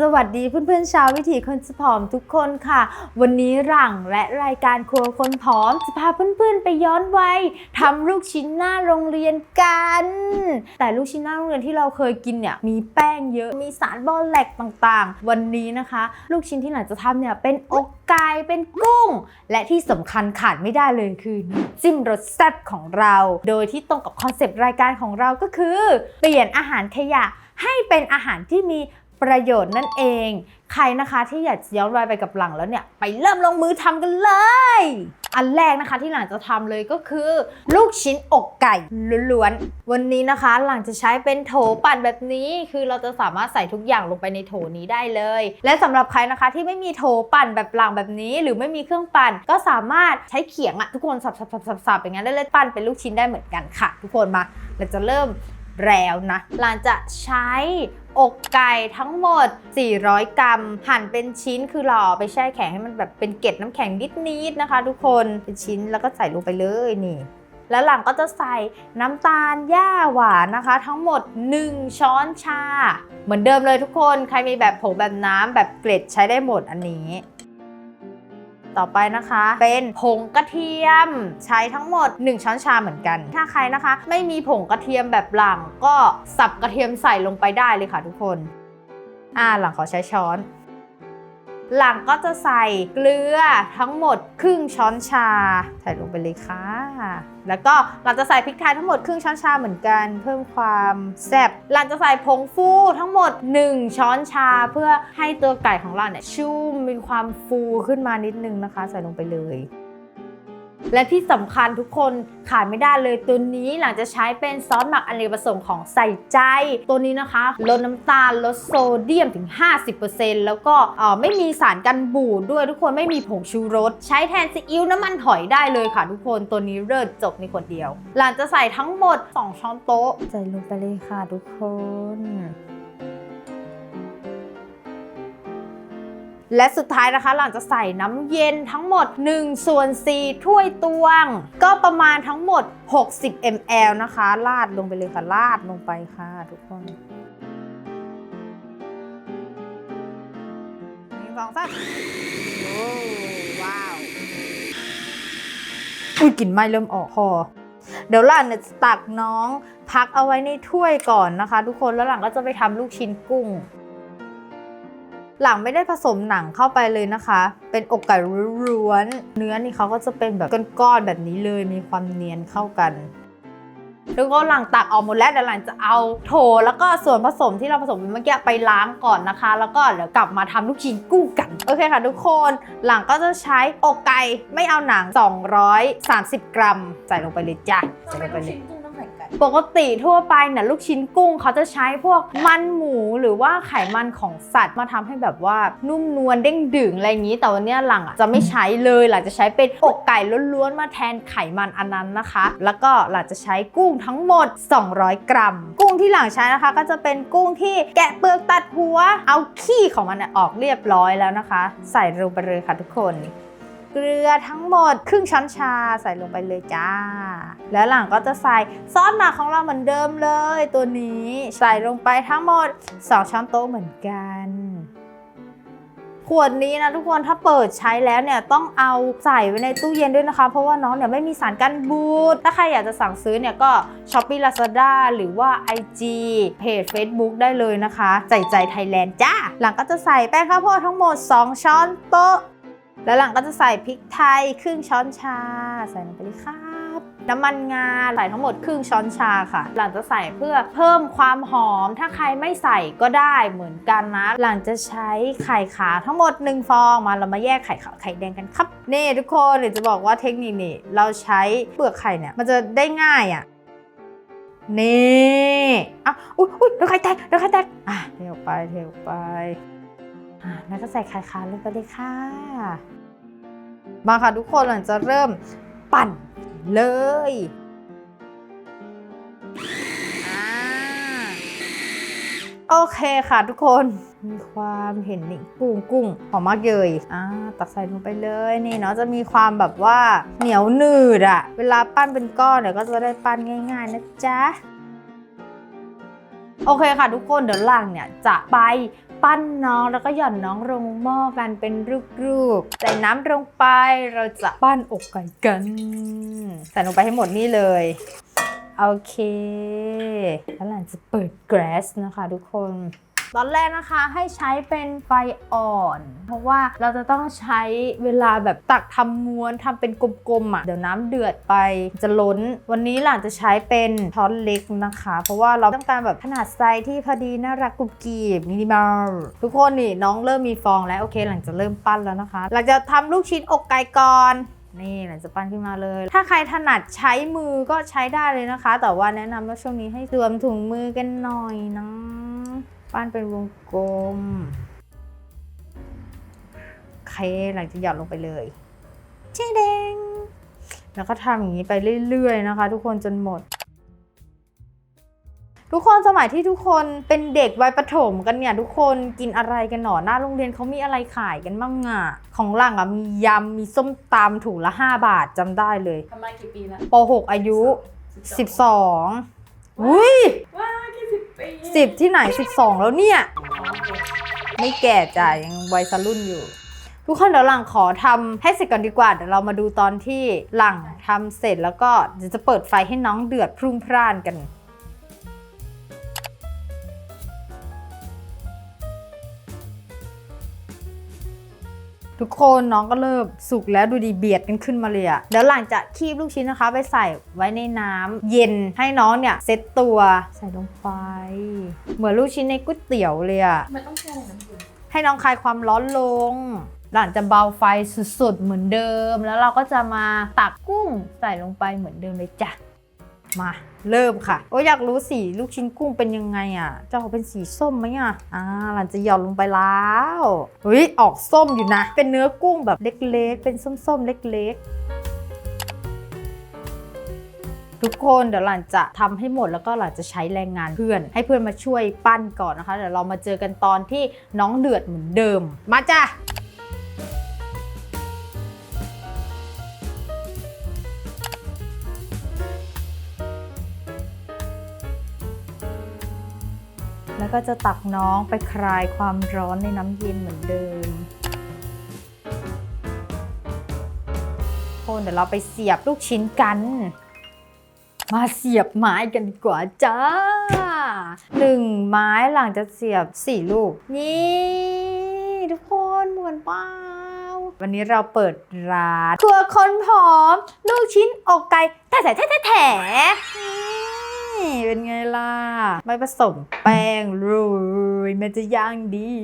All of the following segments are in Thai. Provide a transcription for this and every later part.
สวัสดีเพื่อนๆชาววิถีคนผอมทุกคนค่ะ วันนี้หลังและรายการครัวคนผอมจะพาเพื่อนๆไปย้อนวัยทำลูกชิ้นหน้าโรงเรียนกัน แต่ลูกชิ้นหน้าโรงเรียนที่เราเคยกินเนี่ยมีแป้งเยอะมีสารบอลแหลกต่างๆ วันนี้นะคะ ลูกชิ้นที่หลังจะทำเนี่ยเป็นอกไก่เป็นกุ้ง และที่สำคัญขาดไม่ได้เลยคือจิ้มรสแซ่บของเรา โดยที่ตรงกับคอนเซปต์รายการของเราก็คือ เปลี่ยนอาหารขยะให้เป็นอาหารที่มี ประโยชน์นั่นเอง ใครนะคะที่อยากย้อนวัยไปกับหลังแล้วเนี่ย ไปเริ่มลงมือทำกันเลย อันแรกนะคะที่หลังจะทำเลยก็คือ ลูกชิ้นอกไก่ล้วนๆ วันนี้นะคะหลังจะใช้เป็นโถปั่นแบบนี้ คือเราจะสามารถใส่ทุกอย่างลงไปในโถนี้ได้เลย และสำหรับใครนะคะที่ไม่มีโถปั่นแบบหลังแบบนี้ หรือไม่มีเครื่องปั่นก็สามารถใช้เขียงอะทุกคนสับๆๆๆอย่างนั้นได้เลยปั่นเป็นลูกชิ้นได้เหมือนกันค่ะ ทุกคนมาเราจะเริ่ม แล้วนะหลังจะใช้อกไก่ทั้งหมด 400 กรัม หั่นเป็นชิ้นคือเราเอไปแช่แข็งให้มันแบบเป็นเกล็ดน้ำแข็งนิดๆนะคะ ทุกคนเป็นชิ้นแล้วก็ใส่ลงไปเลยนี่แล้วหลังก็จะใส่น้ำตาลหญ้าหวานนะคะ ทั้งหมด 1 ช้อนชา เหมือนเดิมเลยทุกคน ใครมีแบบผงแบบน้ำแบบเกล็ดใช้ได้หมดอันนี้ ต่อไปนะคะ เป็นผงกระเทียมใช้ทั้งหมด 1 ช้อนชาเหมือนกัน ถ้าใครนะคะ ไม่มีผงกระเทียมแบบหลังก็สับกระเทียมใส่ลงไปได้เลยค่ะทุกคน อ่าหลังขอใช้ช้อน หลังก็จะใส่เกลือทั้งหมดครึ่งช้อนชา ใส่ลงไปเลยค่ะ แล้วก็หลังจะใส่พริกไทยทั้งหมดครึ่งช้อนชาเหมือนกัน เพิ่มความแซ่บหลังจะใส่ผงฟูทั้งหมด 1 ช้อนชาเพื่อให้ตัวไก่ของเราเนี่ยชุ่มมีความฟูขึ้นมานิดนึงนะคะ ใส่ลงไปเลย และที่สำคัญทุกคนขาดไม่ได้เลยตัวนี้หลังจะใช้เป็นซอสหมักอเนกประสงค์ของใส่ใจ ตัวนี้นะคะลดน้ำตาลลดโซเดียมถึง 50%แล้วก็ไม่มีสารกันบูดด้วยทุกคนไม่มีผงชูรส ใช้แทนซีอิ๊วน้ำมันหอยได้เลยค่ะทุกคนตัวนี้เลิศจบในขวดเดียว หลังจะใส่ทั้งหมด 2 ช้อนโต๊ะ ใส่ลงไปเลยค่ะทุกคน และสุดท้ายนะคะหลังจะใส่น้ำเย็นทั้งหมด1ส่วน4ถ้วยตวง ก็ประมาณทั้งหมด 60 ml นะคะราดลงไปเลยค่ะราดลงไปค่ะทุกคนหนึ่งสองสามโอ้ว้าว อุ้ยกลิ่นไหม้เริ่มออกพอเดี๋ยวหลังเนี่ยจะตักน้องพักเอาไว้ในถ้วยก่อนนะคะ ทุกคนแล้วหลังก็จะไปทำลูกชิ้นกุ้ง หลังไม่ได้ผสมหนังเข้าไปเลยนะคะ เป็นอกไก่ล้วนเนื้อนี่เขาก็จะเป็นแบบก้อนๆแบบนี้เลยมีความเนียนเข้ากันแล้วก็หลังตักออกหมดแล้วเดี๋ยวหลังจะเอาโถแล้วก็ส่วนผสมที่เราผสมเมื่อกี้ไปล้างก่อนนะคะ แล้วก็เดี๋ยวกลับมาทำลูกชิ้นกุ้งกัน โอเคค่ะทุกคนหลังก็จะใช้อกไก่ไม่เอาหนัง 230 กรัม ใส่ลงไปเลยจ้ะใส่ลงไปเลย ปกติทั่วไปเนี่ยลูกชิ้นกุ้งเขาจะใช้พวกมันหมูหรือว่าไขมันของสัตว์มาทำให้แบบว่านุ่มนวลเด้งดึงอะไรอย่างนี้ แต่วันนี้หลังอะจะไม่ใช้เลยหลังจะใช้เป็นอกไก่ล้วนๆมาแทนไขมันอันนั้นนะคะ แล้วก็หลังจะใช้กุ้งทั้งหมด 200 กรัม กุ้งที่หลังใช้นะคะ ก็จะเป็นกุ้งที่แกะเปลือกตัดหัว เอาขี้ของมันเนี่ยออกเรียบร้อยแล้วนะคะ ใส่ลงไปเลยค่ะทุกคน เกลือทั้งหมด ครึ่งช้อนชาใส่ลงไปเลยจ้า แล้วหลังก็จะใส่ซอสหมักของเราเหมือนเดิมเลย ตัวนี้ใส่ลงไปทั้งหมด 2 ช้อนโต๊ะเหมือนกันขวดนี้นะทุกคนถ้าเปิดใช้แล้วเนี่ยต้องเอาใส่ไว้ในตู้เย็นด้วยนะคะ เพราะว่าน้องเนี่ยไม่มีสารกันบูดถ้าใครอยากจะสั่งซื้อเนี่ยก็ s h o p e e Lazada หรือว่า IG เพจ Facebook ได้เลยนะคะ ใจใจไทยแลนด์จ้า หลังก็จะใส่แป้งข้าวโพดทั้งหมด 2 ช้อนโต๊ะ แล้วหลังก็จะใส่พริกไทยครึ่งช้อนชา ใส่ลงไปเลยครับ น้ำมันงาใส่ทั้งหมดครึ่งช้อนชาค่ะ หลังจะใส่เพื่อเพิ่มความหอม ถ้าใครไม่ใส่ก็ได้เหมือนกันนะ หลังจะใช้ไข่ขาวทั้งหมด 1 ฟองมาเรามาแยกไข่ขาวไข่แดงกันครับ นี่ทุกคนเดี๋ยวจะบอกว่าเทคนิคนี้เราใช้เปลือกไข่เนี่ยมันจะได้ง่ายอะนี่อะอุ้ยอุ้ยเดี๋ยวไข่แตกเดี๋ยวไข่แตกอะเทออกไปเทออกไป แล้วก็ใส่ไข่ขาวลงไปเลยค่ะ มาค่ะทุกคนหลังจะเริ่มปั่นเลยอ่าโอเคค่ะทุกคนมีความเห็นนี่กุ้งกุ้งหอมมากเลยอ่าตักใส่ลงไปเลยนี่เนาะจะมีความแบบว่าเหนียวหนืดอะเวลาปั้นเป็นก้อนเดี๋ยวก็จะได้ปั้นง่าย ๆ นะจ๊ะ โอเคค่ะทุกคนเดี๋ยวหลังเนี่ยจะไป ปั้นน้องแล้วก็หย่อนน้องลงหม้อกันเป็นลูกๆ ใส่น้ำลงไปเราจะปั้นอกไก่กันใส่ลงไปให้หมดนี่เลยโอเค แล้วหลังจะเปิดแก๊สนะคะทุกคน ตอนแรกนะคะให้ใช้เป็นไฟอ่อน เพราะว่าเราจะต้องใช้เวลาแบบตักทำม้วนทำเป็นกลมๆอะเดี๋ยวน้ำเดือดไปจะล้น วันนี้หลังจะใช้เป็นช้อนเล็กนะคะ เพราะว่าเราต้องการแบบขนาดไซส์ที่พอดีน่ารักกรุบกรีบมินิมอลทุกคนนี่น้องเริ่มมีฟองแล้วโอเค หลังจะเริ่มปั้นแล้วนะคะ หลังจะทำลูกชิ้นอกไก่ก่อนนี่หลังจะปั้นขึ้นมาเลย ถ้าใครถนัดใช้มือก็ใช้ได้เลยนะคะ แต่ว่าแนะนำว่าช่วงนี้ให้สวมถุงมือกันหน่อยนะ ปั้นเป็นวงกลมโอเคหลังจะหย่อนลงไปเลยเจ๊แดง แล้วก็ทำอย่างนี้ไปเรื่อยๆนะคะ ทุกคนจนหมด ทุกคนสมัยที่ทุกคนเป็นเด็กวัยประถมกันเนี่ย ทุกคนกินอะไรกันหนอหน้าโรงเรียนเขามีอะไรขายกันบ้างอะของหลังอะมียำมีส้มตำถุงละ 5 บาทจำได้เลยทำมากี่ปีแล้วป .6 อายุ 12อุ้ยว้าแค่ สิบที่ไหนสิบสองแล้วเนี่ย ไม่แก่จ้ะยังวัยสรุ่นอยู่ ทุกคนเดี๋ยวหลังขอทำให้เสร็จก่อนดีกว่า เดี๋ยวเรามาดูตอนที่หลังทำเสร็จแล้วก็จะเปิดไฟให้น้องเดือดพรุ่งพร่านกัน ทุกคนน้องก็เริ่มสุกแล้วดูดีเบียดกันขึ้นมาเลยอะเดี๋ยวหลังจะคีบลูกชิ้นนะคะ ไปใส่ไว้ในน้ำเย็นให้น้องเนี่ยเซ็ตตัวใส่ลงไป เหมือนลูกชิ้นในก๋วยเตี๋ยวเลยอะทำไมต้องแช่น้ำเย็นให้น้องคลายความร้อนลง หลังจะเบาไฟสุดๆเหมือนเดิม แล้วเราก็จะมาตักกุ้งใส่ลงไปเหมือนเดิมเลยจ้ะ มาเริ่มค่ะโอ้ยอยากรู้สีลูกชิ้นกุ้งเป็นยังไงอะ จะออกเป็นสีส้มไหมอะ อ่าหลังจะหย่อนลงไปแล้วเฮ้ยออกส้มอยู่นะ เป็นเนื้อกุ้งแบบเล็กๆ เป็นส้มๆ เล็กๆทุกคนเดี๋ยวหลังจะทำให้หมดแล้วก็หลังจะใช้แรงงานเพื่อน ให้เพื่อนมาช่วยปั้นก่อนนะคะเดี๋ยวเรามาเจอกันตอนที่น้องเดือดเหมือนเดิม มาจ้ะ ก็จะตักน้องไปคลายความร้อนในน้ำเย็นเหมือนเดิมคนเดี๋ยวเราไปเสียบลูกชิ้นกัน มาเสียบไม้กันดีกว่าจ้าหนึ่งไม้หลังจะเสียบสี่ลูก นี่ทุกคนเหมือนเปล่าวันนี้เราเปิดร้านครัวคนผอม ลูกชิ้นอกไก่แต่แต่แต่แต่แถ เป็นไงล่ะ ไม่ผสมแป้งเลยมันจะย่างเดี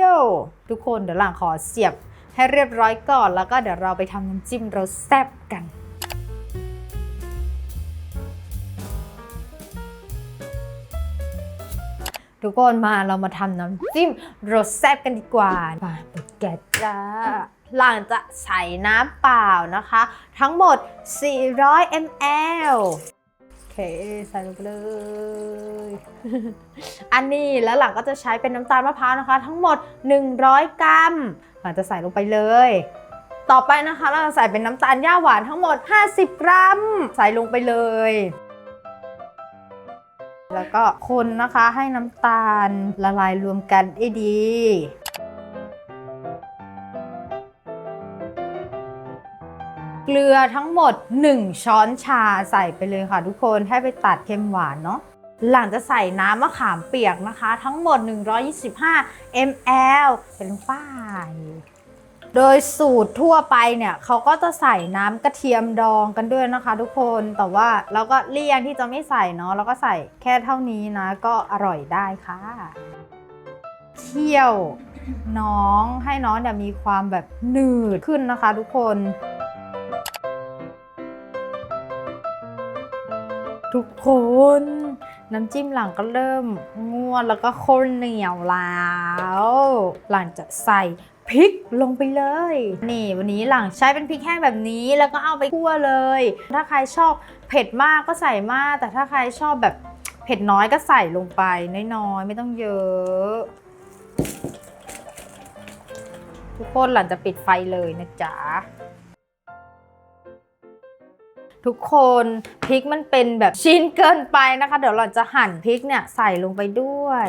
ยว ทุกคนเดี๋ยวหลังขอเสียบให้เรียบร้อยก่อนแล้วก็เดี๋ยวเราไปทำน้ำจิ้มรสแซ่บกันทุกคนมาเรามาทำน้ำจิ้มรสแซ่บกันดีกว่ามาเปิดแก๊สจ้าหลังจะใส่น้ำเปล่านะคะ ทั้งหมด 400 ml เคใส่ลงไปเลย อันนี้แล้วหลังก็จะใช้เป็นน้ำตาลมะพร้าวนะคะ ทั้งหมด 100 กรัมหลังจะใส่ลงไปเลย ต่อไปนะคะเราจะใส่เป็นน้ำตาลย่าหวานทั้งหมด 50 กรัม ใส่ลงไปเลย แล้วก็คนนะคะให้น้ำตาลละลายรวมกันได้ดี ลือทั้งหมด 1 ช้อนชาใส่ไปเลยค่ะทุกคนให้ไปตัดเค็มหวานเนาะหลังจะใส่น้ำมะขามเปียกนะคะ ทั้งหมด 125 ml ใส่ลงไปโดยสูตรทั่วไปเนี่ยเขาก็จะใส่น้ำกระเทียมดองกันด้วยนะคะ ทุกคนแต่ว่าเราก็เลี่ยงที่จะไม่ใส่เนาะแล้วก็ใส่แค่เท่านี้นะ ก็อร่อยได้ค่ะเคี่ยวน้องให้น้องเนี่ยมีความแบบหนืดขึ้นนะคะ ทุกคน ทุกคน น้ำจิ้มหลังก็เริ่มงวดแล้วก็ข้นเหนียวแล้ว หลังจะใส่พริกลงไปเลย นี่วันนี้หลังใช้เป็นพริกแห้งแบบนี้แล้วก็เอาไปคั่วเลย ถ้าใครชอบเผ็ดมากก็ใส่มาก แต่ถ้าใครชอบแบบเผ็ดน้อยก็ใส่ลงไปน้อยๆไม่ต้องเยอะ ทุกคนหลังจะปิดไฟเลยนะจ๊ะ ทุกคนพริกมันเป็นแบบชิ้นเกินไปนะคะ เดี๋ยวเราจะหั่นพริกเนี่ยใส่ลงไปด้วย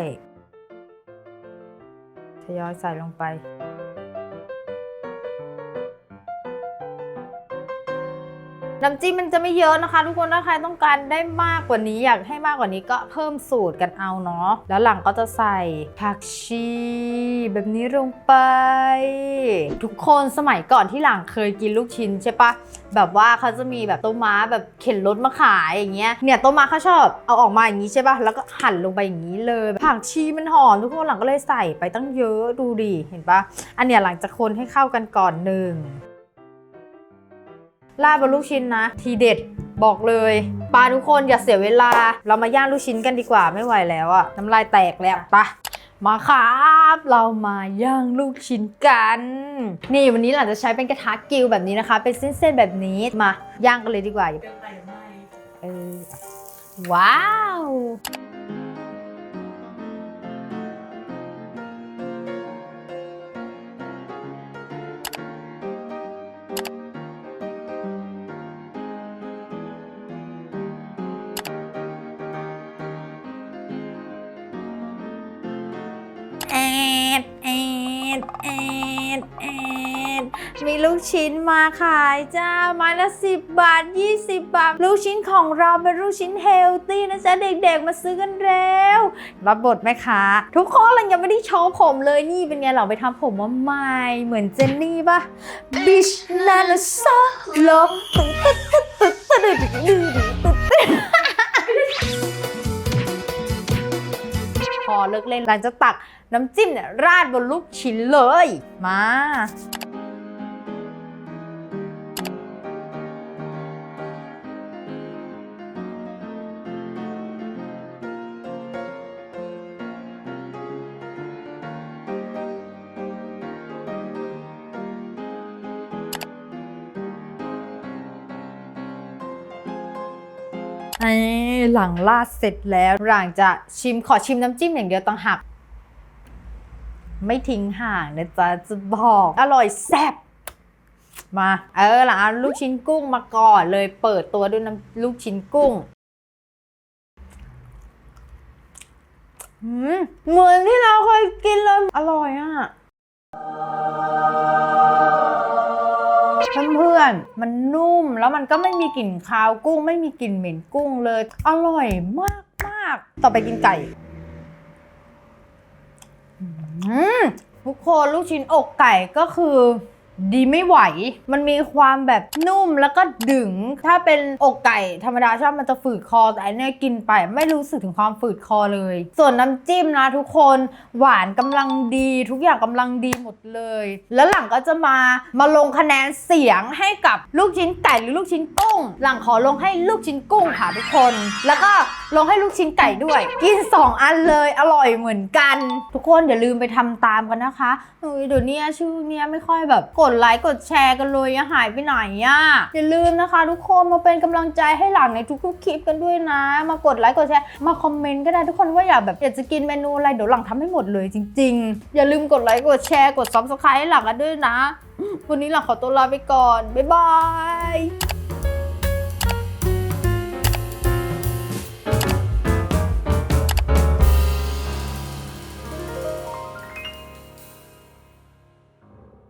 ทยอยใส่ลงไป น้ำจิ้มมันจะไม่เยอะนะคะ ทุกคนถ้าใครต้องการได้มากกว่านี้อยากให้มากกว่านี้ก็เพิ่มสูตรกันเอาเนาะแล้วหลังก็จะใส่ผักชีแบบนี้ลงไป ทุกคนสมัยก่อนที่หลังเคยกินลูกชิ้นใช่ปะแบบว่าเขาจะมีแบบต๊ะม้าแบบเข็นรถมาขายอย่างเงี้ยเนี่ยต๊ะม้าเขาชอบเอาออกมาอย่างนี้ใช่ปะแล้วก็หั่นลงไปอย่างนี้เลยผักชีมันหอมทุกคนหลังก็เลยใส่ไปตั้งเยอะดูดิเห็นปะอันเนี้ยหลังจะคนให้เข้ากันก่อนหนึ่ง ลาดบนลูกชิ้นนะ ทีเด็ดบอกเลยปลาทุกคนอย่าเสียเวลา เรามาย่างลูกชิ้นกันดีกว่าไม่ไหวแล้วอะน้ำลายแตกแล้วปะมาครับ เรามาย่างลูกชิ้นกัน นี่วันนี้หลังจะใช้เป็นกระทะกิวแบบนี้นะคะ เป็นเส้นๆแบบนี้มาย่างกันเลยดีกว่าเกินไหรือไม่เออว้าว อดแอดแอดแอดมีลูกชิ้นมาขายจ้าไม้ละสิบบาท 20 บาท ลูกชิ้นของเราเป็นลูกชิ้นเฮลตี้นะจ๊ะเด็กๆ มาซื้อกันเร็ว รับบทแม่ค้าทุกคนยังไม่ได้โชว์ผมเลยนี่เป็นไงเราไปทำผมมาใหม่ เหมือนเจนนี่ปะบิชนาลซาลบตึ๊ดตึ๊ดตึ๊ดตึ๊ดตึ๊ดตึ๊ดพอเลิกเล่นหลังจากตัก น้ำจิ้มเนี่ยราดบนลูกชิ้นเลย มาหลังลาดเสร็จแล้วหลังจะชิมขอชิมน้ำจิ้มอย่างเดียวต่างหาก ไม่ทิ้งห่างนะจ๊ะจะบอกอร่อยแซ่บมาเออหลังลูกชิ้นกุ้งมาก่อนเลยเปิดตัวด้วยน้ำลูกชิ้นกุ้งเหมือนที่เราเคยกินเลย อร่อยอะเพื่อนๆมันนุ่มแล้วมันก็ไม่มีกลิ่นคาวกุ้ง ไม่มีกลิ่นเหม็นกุ้งเลย อร่อยมากมากๆต่อไปกินไก่ ทุกคนลูกชิ้นอกไก่ก็คือ ดีไม่ไหว มันมีความแบบนุ่มแล้วก็ดึง ถ้าเป็นอกไก่ธรรมดาชอบมันจะฝืดคอ แต่อันนี้กินไปไม่รู้สึกถึงความฝืดคอเลย ส่วนน้ำจิ้มนะทุกคน หวานกำลังดี ทุกอย่างกำลังดีหมดเลย แล้วหลังก็จะมามาลงคะแนนเสียงให้กับลูกชิ้นไก่หรือลูกชิ้นกุ้ง หลังขอลงให้ลูกชิ้นกุ้งค่ะทุกคน แล้วก็ลงให้ลูกชิ้นไก่ด้วย กิน 2 อันเลยอร่อยเหมือนกัน ทุกคนอย่าลืมไปทำตามกันนะคะเดี๋ยวนี้ชื่อเนี้ยไม่ค่อยแบบกดดไลค์กดแชร์กันเลยอะหายไปไหนอะอย่าลืมนะคะ ทุกคนมาเป็นกำลังใจให้หลังในทุกๆคลิปกันด้วยนะ มากดไลค์กดแชร์มาคอมเมนต์ก็ได้ทุกคนว่าอยากแบบอยากจะกินเมนูอะไรเดี๋ยวหลังทำให้หมดเลยจริง ๆ อย่าลืมกดไลค์กดแชร์กดซับสไครต์ให้หลังกันด้วยนะ วันนี้หลังขอตัวลาไปก่อนบ๊ายบาย